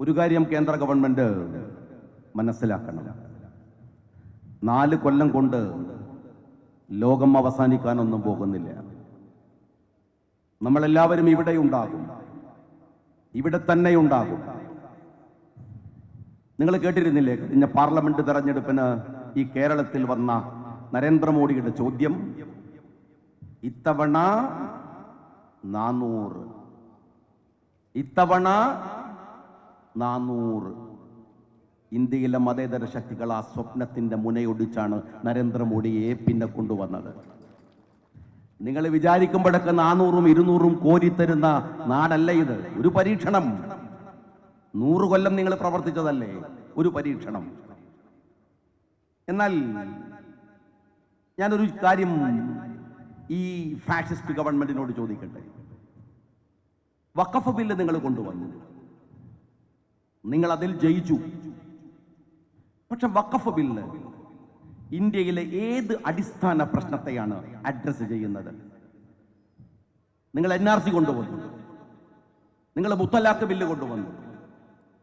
ഒരു കാര്യം കേന്ദ്ര ഗവൺമെന്റ് മനസ്സിലാക്കണം. നാല് കൊല്ലം കൊണ്ട് ലോകം അവസാനിക്കാനൊന്നും പോകുന്നില്ല. നമ്മളെല്ലാവരും ഇവിടെ ഉണ്ടാകും. ഇവിടെ തന്നെ ഉണ്ടാകും. നിങ്ങൾ കേട്ടിരുന്നില്ലേ? കഴിഞ്ഞ പാർലമെന്റ് തെരഞ്ഞെടുപ്പിന് ഈ കേരളത്തിൽ വന്ന നരേന്ദ്രമോദിയുടെ ചോദ്യം ഇത്തവണ നാനൂറ്. ഇത്തവണ നാനൂറ്. ഇന്ത്യയിലെ മതേതര ശക്തികൾ ആ സ്വപ്നത്തിന്റെ മുനയൊടിച്ചാണ് നരേന്ദ്രമോദിയെ പിന്നെ കൊണ്ടുവന്നത്. നിങ്ങൾ വിചാരിക്കുമ്പോഴൊക്കെ നാനൂറും ഇരുന്നൂറും കോരിത്തരുന്ന നാടല്ല ഇത്. ഒരു പരീക്ഷണം. നൂറ് കൊല്ലം നിങ്ങൾ പ്രവർത്തിച്ചതല്ലേ? ഒരു പരീക്ഷണം. എന്നാൽ ഞാനൊരു കാര്യം ഈ ഫാഷിസ്റ്റ് ഗവൺമെന്റിനോട് ചോദിക്കട്ടെ? വഖഫ് ബില്ല് നിങ്ങൾ കൊണ്ടുവന്നു. നിങ്ങൾ അതിൽ ജയിച്ചു. പക്ഷെ വക്കഫ് ബില്ല് ഇന്ത്യയിലെ ഏത് അടിസ്ഥാന പ്രശ്നത്തെയാണ് അഡ്രസ് ചെയ്യുന്നത്? നിങ്ങൾ എൻ ആർ സി കൊണ്ടുവന്നു. നിങ്ങൾ മുത്തലാഖ് ബില്ല് കൊണ്ടുവന്നു.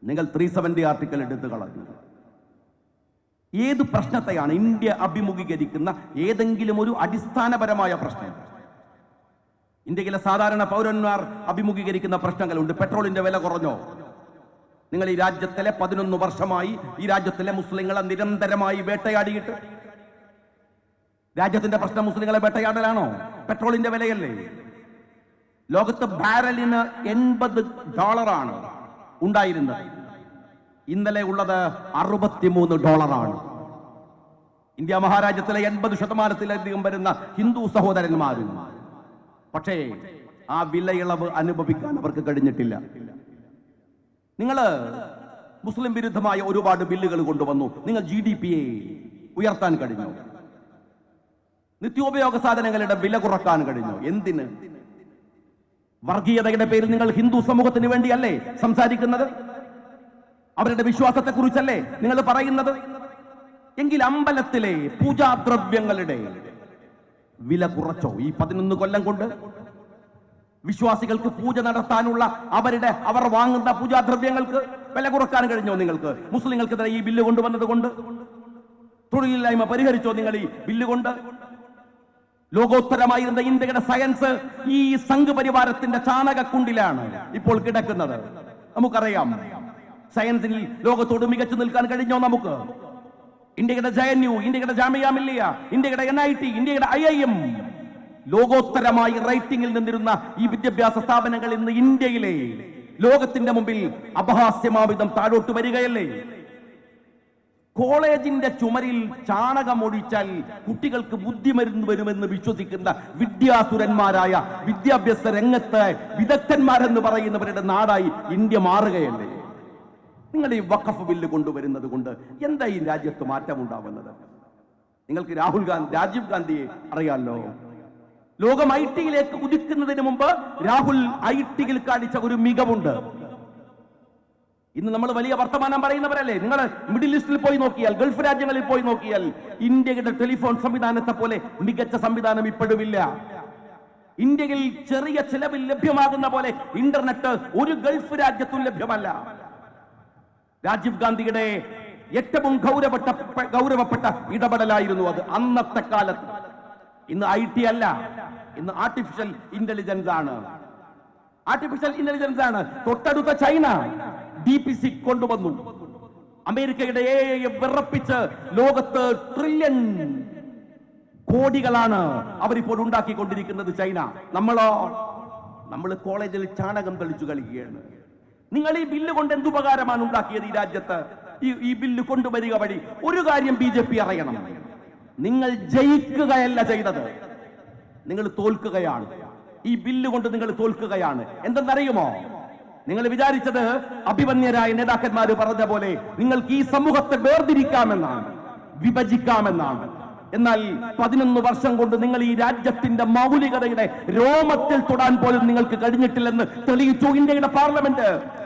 നിങ്ങൾ ത്രീ സെവന്റി ആർട്ടിക്കൽ എടുത്തു കളഞ്ഞു. ഏത് പ്രശ്നത്തെയാണ് ഇന്ത്യ അഭിമുഖീകരിക്കുന്ന ഏതെങ്കിലും ഒരു അടിസ്ഥാനപരമായ പ്രശ്നം? ഇന്ത്യയിലെ സാധാരണ പൗരന്മാർ അഭിമുഖീകരിക്കുന്ന പ്രശ്നങ്ങളുണ്ട്. പെട്രോളിന്റെ വില കുറഞ്ഞോ? നിങ്ങൾ ഈ രാജ്യത്തിലെ പതിനൊന്ന് വർഷമായി ഈ രാജ്യത്തിലെ മുസ്ലിങ്ങളെ നിരന്തരമായി വേട്ടയാടിയിട്ട് രാജ്യത്തിന്റെ പ്രശ്നം മുസ്ലിങ്ങളെ വേട്ടയാടലാണോ? പെട്രോളിന്റെ വിലയല്ലേ? ലോകത്ത് ബാരലിന് എൺപത് ഡോളറാണ് ഉണ്ടായിരുന്നത്. ഇന്നലെ ഉള്ളത് അറുപത്തിമൂന്ന് ഡോളറാണ്. ഇന്ത്യ മഹാരാജ്യത്തിലെ എൺപത് ശതമാനത്തിലധികം വരുന്ന ഹിന്ദു സഹോദരന്മാരും. പക്ഷേ ആ വിലയിളവ് അനുഭവിക്കാൻ അവർക്ക് കഴിഞ്ഞിട്ടില്ല. നിങ്ങൾ മുസ്ലിം വിരുദ്ധമായ ഒരുപാട് ബില്ലുകൾ കൊണ്ടുവന്നു. നിങ്ങൾ ജി ഡി പിയെ ഉയർത്താൻ കഴിഞ്ഞു. നിത്യോപയോഗ സാധനങ്ങളുടെ വില കുറയ്ക്കാൻ കഴിഞ്ഞു. എന്തിന്? വർഗീയതയുടെ പേരിൽ നിങ്ങൾ ഹിന്ദു സമൂഹത്തിന് വേണ്ടിയല്ലേ സംസാരിക്കുന്നത്? അവരുടെ വിശ്വാസത്തെ കുറിച്ചല്ലേ നിങ്ങൾ പറയുന്നത്? എങ്കിൽ അമ്പലത്തിലെ പൂജാദ്രവ്യങ്ങളുടെ വില കുറച്ചോ? ഈ പതിനൊന്ന് കൊല്ലം കൊണ്ട് വിശ്വാസികൾക്ക് പൂജ നടത്താനുള്ള അവരുടെ അവർ വാങ്ങുന്ന പൂജാദ്രവ്യങ്ങൾക്ക് വില കുറയ്ക്കാൻ കഴിഞ്ഞോ നിങ്ങൾക്ക്? മുസ്ലിങ്ങൾക്കെതിരെ ഈ ബില്ല് കൊണ്ടുവന്നത് കൊണ്ട്? തൊഴിലില്ലായ്മ പരിഹരിച്ചോ നിങ്ങൾ ഈ ബില്ല് കൊണ്ട്? ലോകോത്തരമായിരുന്ന ഇന്ത്യയുടെ സയൻസ് ഈ സംഘ് പരിവാരത്തിന്റെ ചാണകക്കുണ്ടിലാണ് ഇപ്പോൾ കിടക്കുന്നത്. നമുക്കറിയാം. സയൻസിൽ ലോകത്തോട് മികച്ചു നിൽക്കാൻ കഴിഞ്ഞോ നമുക്ക്? ഇന്ത്യയുടെ ജെ എൻ യു ഇന്ത്യയുടെ ജാമിയ മില്ലിയ ഇന്ത്യയുടെ എൻ ഐ ടി ഇന്ത്യയുടെ ഐ ഐ എം ലോകോത്തരമായി റൈറ്റിംഗിൽ നിന്നിരുന്ന ഈ വിദ്യാഭ്യാസ സ്ഥാപനങ്ങൾ ഇന്ന് ഇന്ത്യയിലെ ലോകത്തിന്റെ മുമ്പിൽ അപഹാസ്യമാവിധം താഴോട്ട് വരികയല്ലേ? കോളേജിന്റെ ചുമരിൽ ചാണകം ഒഴിച്ചാൽ കുട്ടികൾക്ക് ബുദ്ധിമരുന്ന് വരുമെന്ന് വിശ്വസിക്കുന്ന വിദ്യാസുരന്മാരായ വിദ്യാഭ്യാസ രംഗത്ത് വിദഗ്ധന്മാരെന്ന് പറയുന്നവരുടെ നാടായി ഇന്ത്യ മാറുകയല്ലേ? നിങ്ങൾ ഈ വഖഫ് ബില്ല് കൊണ്ടുവരുന്നത് കൊണ്ട് എന്താ ഈ രാജ്യത്ത് മാറ്റമുണ്ടാവുന്നത്? നിങ്ങൾക്ക് രാഹുൽ ഗാന്ധി രാജീവ് ഗാന്ധിയെ അറിയാമല്ലോ ലോകം ഐ ടിയിലേക്ക് കുതിക്കുന്നതിന് മുമ്പ് രാഹുൽ ഐ ടിയിൽ കാണിച്ച ഒരു മികവുണ്ട്. ഇന്ന് നമ്മൾ വലിയ വർത്തമാനം പറയുന്നവരല്ലേ? നിങ്ങൾ മിഡിൽ ഈസ്റ്റിൽ പോയി നോക്കിയാൽ ഗൾഫ് രാജ്യങ്ങളിൽ പോയി നോക്കിയാൽ ഇന്ത്യയുടെ ടെലിഫോൺ സംവിധാനത്തെ പോലെ മികച്ച സംവിധാനം ഇപ്പോഴുമില്ല ഇന്ത്യയിൽ ചെറിയ ചെലവിൽ ലഭ്യമാകുന്ന പോലെ ഇന്റർനെറ്റ് ഒരു ഗൾഫ് രാജ്യത്തും ലഭ്യമല്ല. രാജീവ് ഗാന്ധിയുടെ ഏറ്റവും ഗൗരവപ്പെട്ട ഗൗരവപ്പെട്ട ഇടപെടലായിരുന്നു അത് അന്നത്തെ കാലത്ത്. ഇന്ന് ഐ ടി അല്ല. ഇന്ന് ആർട്ടിഫിഷ്യൽ ഇന്റലിജൻസ് ആണ്. ആർട്ടിഫിഷ്യൽ ഇന്റലിജൻസ് ആണ്. തൊട്ടടുത്ത ചൈന ഡി പി സി കൊണ്ടുവന്നു. അമേരിക്കയുടെ വിറപ്പിച്ച് ലോകത്ത് ട്രില്യൺ കോടികളാണ് അവരിപ്പോൾ ഉണ്ടാക്കിക്കൊണ്ടിരിക്കുന്നത് ചൈന. നമ്മളോ നമ്മൾ കോളേജിൽ ചാണകം തെളിച്ചു കളിക്കുകയാണ്. നിങ്ങൾ ഈ ബില്ല് കൊണ്ട് എന്തുപകാരമാണ് ഉണ്ടാക്കിയത് ഈ രാജ്യത്ത്? ഈ ഈ ബില്ല് കൊണ്ടുവരിക വഴി ഒരു കാര്യം ബി ജെ പി അറിയണം. നിങ്ങൾ ജയിക്കുകയല്ല ചെയ്തത്. നിങ്ങൾ തോൽക്കുകയാണ്. ഈ ബില്ല് കൊണ്ട് നിങ്ങൾ തോൽക്കുകയാണ്. എന്തെന്നറിയുമോ? നിങ്ങൾ വിചാരിച്ചത് അഭിമന്യരായ നേതാക്കന്മാർ പറഞ്ഞ പോലെ നിങ്ങൾക്ക് ഈ സമൂഹത്തെ വേർതിരിക്കാമെന്നാണ് വിഭജിക്കാമെന്നാണ്. എന്നാൽ പതിനൊന്ന് വർഷം കൊണ്ട് നിങ്ങൾ ഈ രാജ്യത്തിന്റെ മൗലികതയുടെ രോമത്തിൽ തൊടാൻ പോലും നിങ്ങൾക്ക് കഴിഞ്ഞിട്ടില്ലെന്ന് തെളിയിച്ചു ഇന്ത്യയുടെ പാർലമെന്റ്.